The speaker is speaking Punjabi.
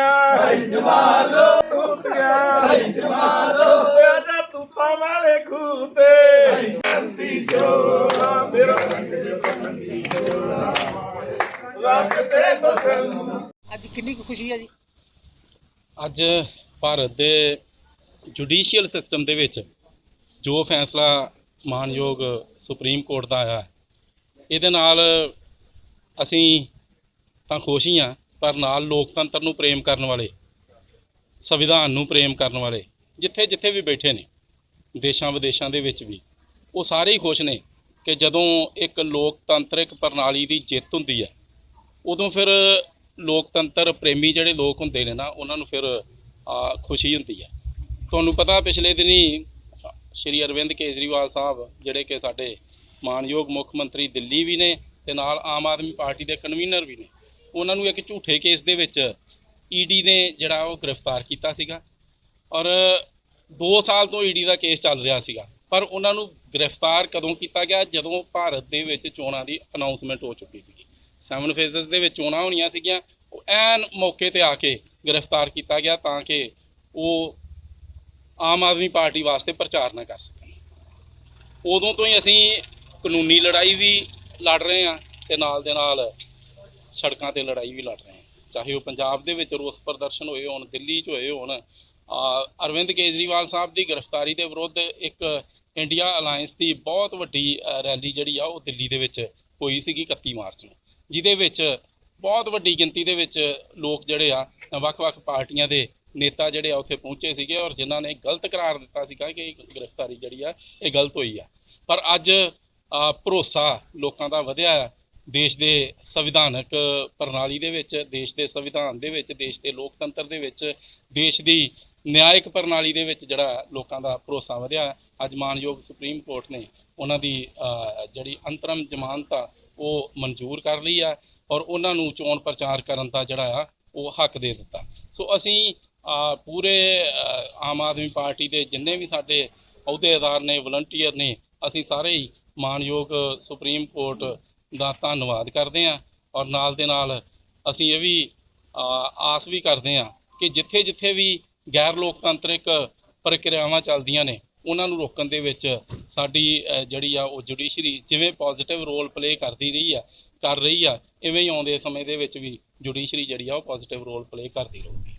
ਭਾਈ ਜਮਾਲੋ ਤੂਤੀਆਂ ਭਾਈ ਜਮਾਲੋ ਪਿਆਦਾ ਤੂਤਾਂ ਵਾਲੇ ਖੂਹ ਤੇ ਅੰਤੀ ਜੋੜਾ ਮੇਰਾ ਰੰਗ ਦੇ ਬਸੰਤੀ ਜੋੜਾ ਰੰਗ ਤੇ ਬਸੰਤ ਅੱਜ ਕਿੰਨੀ ਕੁ ਖੁਸ਼ੀ ਹੈ ਜੀ? ਅੱਜ ਭਾਰਤ ਦੇ ਜੁਡੀਸ਼ੀਅਲ ਸਿਸਟਮ ਦੇ ਵਿੱਚ ਜੋ ਫੈਸਲਾ ਮਾਨਯੋਗ ਸੁਪਰੀਮ ਕੋਰਟ ਦਾ ਆਇਆ ਹੈ, ਇਹਦੇ ਨਾਲ ਅਸੀਂ ਤਾਂ ਖੁਸ਼ ਹੀ ਹਾਂ। ਪਰ ਨਾਲ ਲੋਕਤੰਤਰ ਨੂੰ ਪ੍ਰੇਮ ਕਰਨ ਵਾਲੇ, ਸੰਵਿਧਾਨ ਨੂੰ ਪ੍ਰੇਮ ਕਰਨ ਵਾਲੇ, ਜਿੱਥੇ ਜਿੱਥੇ ਵੀ ਬੈਠੇ ਨੇ, ਦੇਸ਼ਾਂ ਵਿਦੇਸ਼ਾਂ ਦੇ ਵਿੱਚ ਵੀ, ਉਹ ਸਾਰੇ ਹੀ ਖੁਸ਼ ਨੇ ਕਿ ਜਦੋਂ ਇੱਕ ਲੋਕਤੰਤਰਿਕ ਪ੍ਰਣਾਲੀ ਦੀ ਜਿੱਤ ਹੁੰਦੀ ਹੈ, ਉਦੋਂ ਫਿਰ ਲੋਕਤੰਤਰ ਪ੍ਰੇਮੀ ਜਿਹੜੇ ਲੋਕ ਹੁੰਦੇ ਨੇ ਨਾ, ਉਹਨਾਂ ਨੂੰ ਫਿਰ ਖੁਸ਼ੀ ਹੁੰਦੀ ਹੈ। ਤੁਹਾਨੂੰ ਪਤਾ ਪਿਛਲੇ ਦਿਨੀ ਸ਼੍ਰੀ ਅਰਵਿੰਦ ਕੇਜਰੀਵਾਲ ਸਾਹਿਬ, ਜਿਹੜੇ ਕਿ ਸਾਡੇ ਮਾਨਯੋਗ ਮੁੱਖ ਮੰਤਰੀ ਦਿੱਲੀ ਵੀ ਨੇ ਤੇ ਨਾਲ ਆਮ ਆਦਮੀ ਪਾਰਟੀ ਦੇ ਕਨਵੀਨਰ ਵੀ ਨੇ ਉਹਨਾਂ ਨੂੰ ਇੱਕ ਝੂਠੇ ਕੇਸ ਦੇ ਵਿੱਚ ਈਡੀ ਨੇ ਜਿਹੜਾ ਉਹ ਗ੍ਰਿਫਤਾਰ ਕੀਤਾ ਸੀਗਾ। ਔਰ 2 ਸਾਲ ਤੋਂ ਈਡੀ ਦਾ ਕੇਸ ਚੱਲ ਰਿਹਾ ਸੀਗਾ। ਪਰ ਉਹਨਾਂ ਨੂੰ ਗ੍ਰਿਫਤਾਰ ਕਦੋਂ ਕੀਤਾ ਗਿਆ? ਜਦੋਂ ਭਾਰਤ ਦੇ ਵਿੱਚ ਚੋਣਾਂ ਦੀ ਅਨਾਉਂਸਮੈਂਟ ਹੋ ਚੁੱਕੀ ਸੀਗੀ। ਸੈਵਨ ਫੇਜ਼ਸ ਦੇ ਵਿੱਚ ਚੋਣਾਂ ਹੋਣੀਆਂ ਸੀਗੀਆਂ। ਉਹ ਐਨ ਮੌਕੇ ਤੇ ਆ ਕੇ ਗ੍ਰਿਫਤਾਰ ਕੀਤਾ ਗਿਆ ਤਾਂ ਕਿ ਉਹ ਆਮ ਆਦਮੀ ਪਾਰਟੀ ਵਾਸਤੇ ਪ੍ਰਚਾਰ ਨਾ ਕਰ ਸਕਣ। ਉਦੋਂ ਤੋਂ ਹੀ ਅਸੀਂ ਕਾਨੂੰਨੀ ਲੜਾਈ ਵੀ ਲੜ ਰਹੇ ਹਾਂ ਤੇ ਨਾਲ ਦੇ ਨਾਲ ਸੜਕਾਂ ਤੇ ਲੜਾਈ ਵੀ ਲੜ ਰਹੇ ਹਾਂ। ਚਾਹੇ ਉਹ ਪੰਜਾਬ ਦੇ ਵਿੱਚ ਰੋਸ ਪ੍ਰਦਰਸ਼ਨ ਹੋਏ ਹੋਣ, ਦਿੱਲੀ 'ਚ ਹੋਏ ਹੋਣ ਅਰਵਿੰਦ ਕੇਜਰੀਵਾਲ ਸਾਹਿਬ ਦੀ ਗ੍ਰਿਫਤਾਰੀ ਦੇ ਵਿਰੁੱਧ ਇੱਕ ਇੰਡੀਆ ਅਲਾਈਅੰਸ ਦੀ ਬਹੁਤ ਵੱਡੀ ਰੈਲੀ ਜਿਹੜੀ ਆ, ਉਹ ਦਿੱਲੀ ਦੇ ਵਿੱਚ ਹੋਈ ਸੀਗੀ 31 ਮਾਰਚ ਨੂੰ, ਜਿਹਦੇ ਵਿੱਚ ਬਹੁਤ ਵੱਡੀ ਗਿਣਤੀ ਦੇ ਵਿੱਚ ਲੋਕ ਜਿਹੜੇ ਆ, ਵੱਖ-ਵੱਖ ਪਾਰਟੀਆਂ ਦੇ ਨੇਤਾ ਜਿਹੜੇ ਆ, ਉੱਥੇ ਪਹੁੰਚੇ ਸੀਗੇ ਔਰ ਜਿਨ੍ਹਾਂ ਨੇ ਗਲਤ ਕਰਾਰ ਦਿੱਤਾ ਸੀਗਾ ਕਿ ਗ੍ਰਿਫਤਾਰੀ ਜਿਹੜੀ ਆ, ਇਹ ਗਲਤ ਹੋਈ ਆ। ਪਰ ਅੱਜ ਭਰੋਸਾ ਲੋਕਾਂ ਦਾ ਵਧਿਆ ਦੇਸ਼ ਦੇ ਸੰਵਿਧਾਨਕ ਪ੍ਰਣਾਲੀ ਦੇ ਵਿੱਚ, ਦੇਸ਼ ਦੇ ਸੰਵਿਧਾਨ ਦੇ ਵਿੱਚ, ਦੇਸ਼ ਦੇ ਲੋਕਤੰਤਰ ਦੇ ਵਿੱਚ, ਦੇਸ਼ ਦੀ ਨਿਆਇਕ ਪ੍ਰਣਾਲੀ ਦੇ ਵਿੱਚ ਜਿਹੜਾ ਲੋਕਾਂ ਦਾ ਭਰੋਸਾ ਵਧਿਆ। ਅੱਜ ਮਾਨਯੋਗ ਸੁਪਰੀਮ ਕੋਰਟ ਨੇ ਉਹਨਾਂ ਦੀ ਜਿਹੜੀ ਅੰਤਰਮ ਜ਼ਮਾਨਤ ਆ ਉਹ ਮਨਜ਼ੂਰ ਕਰ ਲਈ ਆ ਔਰ ਉਹਨਾਂ ਨੂੰ ਚੋਣ ਪ੍ਰਚਾਰ ਕਰਨ ਦਾ ਜਿਹੜਾ ਆ ਉਹ ਹੱਕ ਦੇ ਦਿੱਤਾ। ਸੋ ਅਸੀਂ ਪੂਰੇ ਆਮ ਆਦਮੀ ਪਾਰਟੀ ਦੇ ਜਿੰਨੇ ਵੀ ਸਾਡੇ ਅਹੁਦੇਦਾਰ ਨੇ, ਵਲੰਟੀਅਰ ਨੇ, ਅਸੀਂ ਸਾਰੇ ਹੀ ਮਾਨਯੋਗ ਸੁਪਰੀਮ ਕੋਰਟ ਦਾ ਧੰਨਵਾਦ ਕਰਦੇ ਹਾਂ ਔਰ ਨਾਲ ਦੇ ਨਾਲ ਅਸੀਂ ਇਹ ਵੀ ਆਸ ਵੀ ਕਰਦੇ ਹਾਂ ਕਿ ਜਿੱਥੇ ਜਿੱਥੇ ਵੀ ਗੈਰ ਲੋਕਤੰਤਰਿਕ ਪ੍ਰਕਿਰਿਆਵਾਂ ਚੱਲਦੀਆਂ ਨੇ, ਉਹਨਾਂ ਨੂੰ ਰੋਕਣ ਦੇ ਵਿੱਚ ਸਾਡੀ ਜਿਹੜੀ ਆ ਉਹ ਜੁਡੀਸ਼ਰੀ ਜਿਵੇਂ ਪੋਜ਼ਿਟਿਵ ਰੋਲ ਪਲੇ ਕਰਦੀ ਰਹੀ ਆ, ਕਰ ਰਹੀ ਆ, ਇਵੇਂ ਹੀ ਆਉਂਦੇ ਸਮੇਂ ਦੇ ਵਿੱਚ ਵੀ ਜੁਡੀਸ਼ਰੀ ਜਿਹੜੀ ਆ ਉਹ ਪੋਜ਼ਿਟਿਵ ਰੋਲ ਪਲੇ ਕਰਦੀ ਰਹੂਗੀ।